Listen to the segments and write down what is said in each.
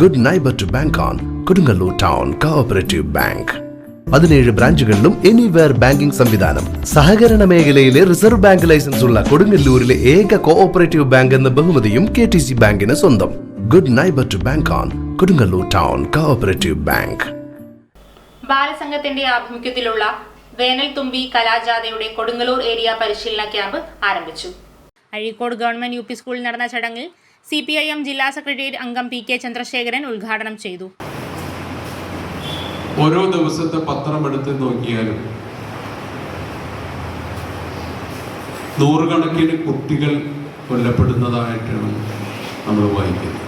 Good neighbour to bank on Kodungallur town cooperative bank പതിനേഴ് ബ്രാഞ്ചുകളിലും anywhere banking സംവിധാനം. സഹകരണ മേഖലയിലെ റിസർവ് ബാങ്ക് ലൈസൻസ് ഉള്ള കൊടുങ്ങല്ലൂരിലെ ഏക കോഓപ്പറേറ്റീവ് ബാങ്ക് എന്ന ബഹുമതിയും കെ ടി സി ബാങ്കിന് സ്വന്തം. Good neighbour to bank on Kodungallur town cooperative bank ബാലസംഘത്തിന്റെ ആഭിമുഖ്യത്തിലുള്ള വേനൽ തുമ്പി കലാജാഥയുടെ കൊടുങ്ങല്ലൂർ ഏരിയ പരിശീലന ക്യാമ്പ് ആരംഭിച്ചു. അഴീക്കോട് ഗവൺമെന്റ് യു പി സ്കൂളിൽ നടന്ന ചടങ്ങിൽ സി പി ഐ എം ജില്ലാ സെക്രട്ടേറിയറ്റ് അംഗം പി കെ ചന്ദ്രശേഖരൻ ഉദ്ഘാടനം ചെയ്തു. ഓരോ ദിവസത്തെ പത്രം എടുത്ത് നോക്കിയാലും നൂറുകണക്കിന് കുട്ടികൾ കൊല്ലപ്പെടുന്നതായിട്ടാണ് നമ്മൾ വായിക്കുന്നത്.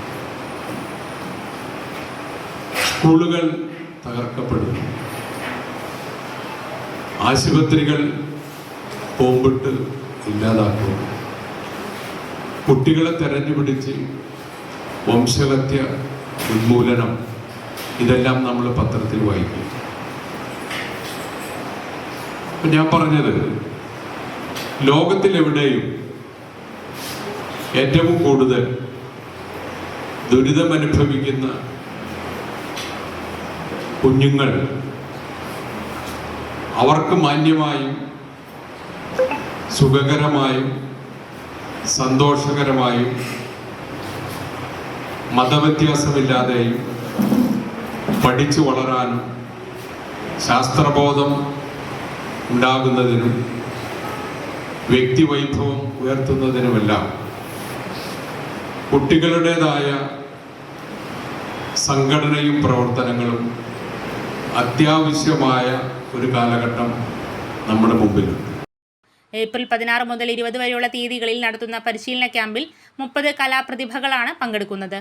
സ്കൂളുകൾ തകർക്കപ്പെടുന്നു. ആശുപത്രികൾ ബോംബിട്ട് ഇല്ലാതാക്കുന്നു. കുട്ടികളെ തെരഞ്ഞുപിടിച്ച് വംശഹത്യ ഉന്മൂലനം ഇതെല്ലാം നമ്മൾ പത്രത്തിൽ വായിക്കും. ഞാൻ പറഞ്ഞത് ലോകത്തിലെവിടെയും ഏറ്റവും കൂടുതൽ ദുരിതമനുഭവിക്കുന്ന കുഞ്ഞുങ്ങൾ അവർക്ക് മാന്യമായും സുഖകരമായും സന്തോഷകരമായും മതവ്യത്യാസമില്ലാതെയും പഠിച്ചു വളരാനും ശാസ്ത്രബോധം ഉണ്ടാകുന്നതിനും വ്യക്തിവൈഭവം ഉയർത്തുന്നതിനുമെല്ലാം കുട്ടികളുടേതായ സംഘടനയും പ്രവർത്തനങ്ങളും അത്യാവശ്യമായ ഒരു കാലഘട്ടം നമ്മുടെ മുമ്പിലുണ്ട്. ഏപ്രിൽ പതിനാറ് മുതൽ ഇരുപത് വരെയുള്ള തീയതികളിൽ നടത്തുന്ന പരിശീലന ക്യാമ്പിൽ മുപ്പത് കലാപ്രതിഭകളാണ് പങ്കെടുക്കുന്നത്.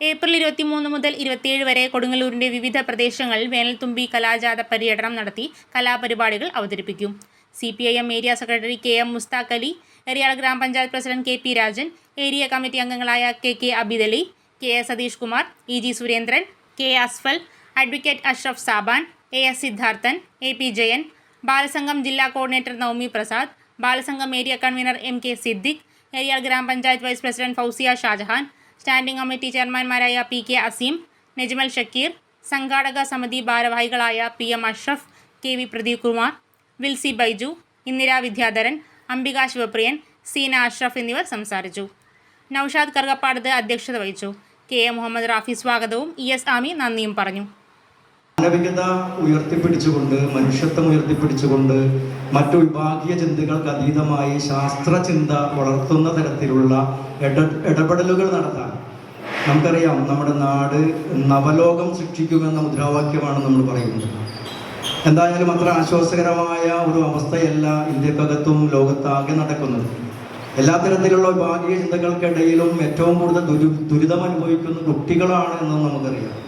ഏപ്രിൽ ഇരുപത്തിമൂന്ന് മുതൽ ഇരുപത്തിയേഴ് വരെ കൊടുങ്ങല്ലൂരിന്റെ വിവിധ പ്രദേശങ്ങളിൽ വേനൽത്തുമ്പി കലാജാഥ പര്യടനം നടത്തി കലാപരിപാടികൾ അവതരിപ്പിക്കും. C P I M area secretary K M Mustaq Ali എറിയാൾ ഗ്രാമപഞ്ചായത്ത് president K P Rajan area committee അംഗങ്ങളായ K K Abidali K S Satheesh Kumar E G Surendran K Asfal advocate Ashraf Saban A S Siddharthan A P Jayan Balasangham ജില്ലാ coordinator Navami Prasad Balasangham area convener M K Siddique area ഗ്രാമപഞ്ചായത്ത് vice president Fousiya Shajahan standing committee ചെയർമാൻമാരായ P K Azeem Najmal Shakeer സംഘാടക സമിതി ഭാരവാഹികളായ P M Ashraf K V Pradeep Kumar Wilsy Baiju Indira Vidyadharan Ambika Sivapriyan Seena Ashraf എന്നിവർ സംസാരിച്ചു. നൌഷാദ് കറുകപ്പാടത്ത് അധ്യക്ഷത വഹിച്ചു. K A Muhammad Rafi സ്വാഗതവും E S Ami നന്ദിയും പറഞ്ഞു. മാനവികത ഉയർത്തിപ്പിടിച്ചുകൊണ്ട് മനുഷ്യത്വം ഉയർത്തിപ്പിടിച്ചുകൊണ്ട് മറ്റു വിഭാഗീയ ചിന്തകൾക്ക് അതീതമായി ശാസ്ത്രചിന്ത വളർത്തുന്ന തരത്തിലുള്ള ഇട ഇടപെടലുകൾ നടത്താൻ. നമുക്കറിയാം നമ്മുടെ നാട് നവലോകം സൃഷ്ടിക്കുമെന്ന മുദ്രാവാക്യമാണ് നമ്മൾ പറയുന്നത്. എന്തായാലും അത്ര ആശ്വാസകരമായ ഒരു അവസ്ഥയല്ല ഇന്ത്യക്കകത്തും ലോകത്താകെ നടക്കുന്നത്. എല്ലാ തരത്തിലുള്ള വിഭാഗീയ ചിന്തകൾക്കിടയിലും ഏറ്റവും കൂടുതൽ ദുരി ദുരിതം അനുഭവിക്കുന്ന കുട്ടികളാണ് എന്ന് നമുക്കറിയാം.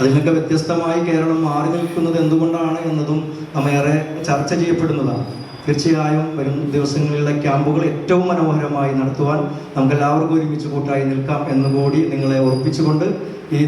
അതിനൊക്കെ വ്യത്യസ്തമായി കേരളം മാറി നിൽക്കുന്നത് എന്തുകൊണ്ടാണ് എന്നതും നമ്മേറെ ചർച്ച ചെയ്യപ്പെടുന്നതാണ്. തീർച്ചയായും വരും ദിവസങ്ങളിലെ ക്യാമ്പുകൾ ഏറ്റവും മനോഹരമായി നടത്തുവാൻ നമുക്ക് എല്ലാവർക്കും ഒരുമിച്ച് കൂട്ടായി നിൽക്കാം എന്നുകൂടി നിങ്ങളെ ഉറപ്പിച്ചുകൊണ്ട് ഈ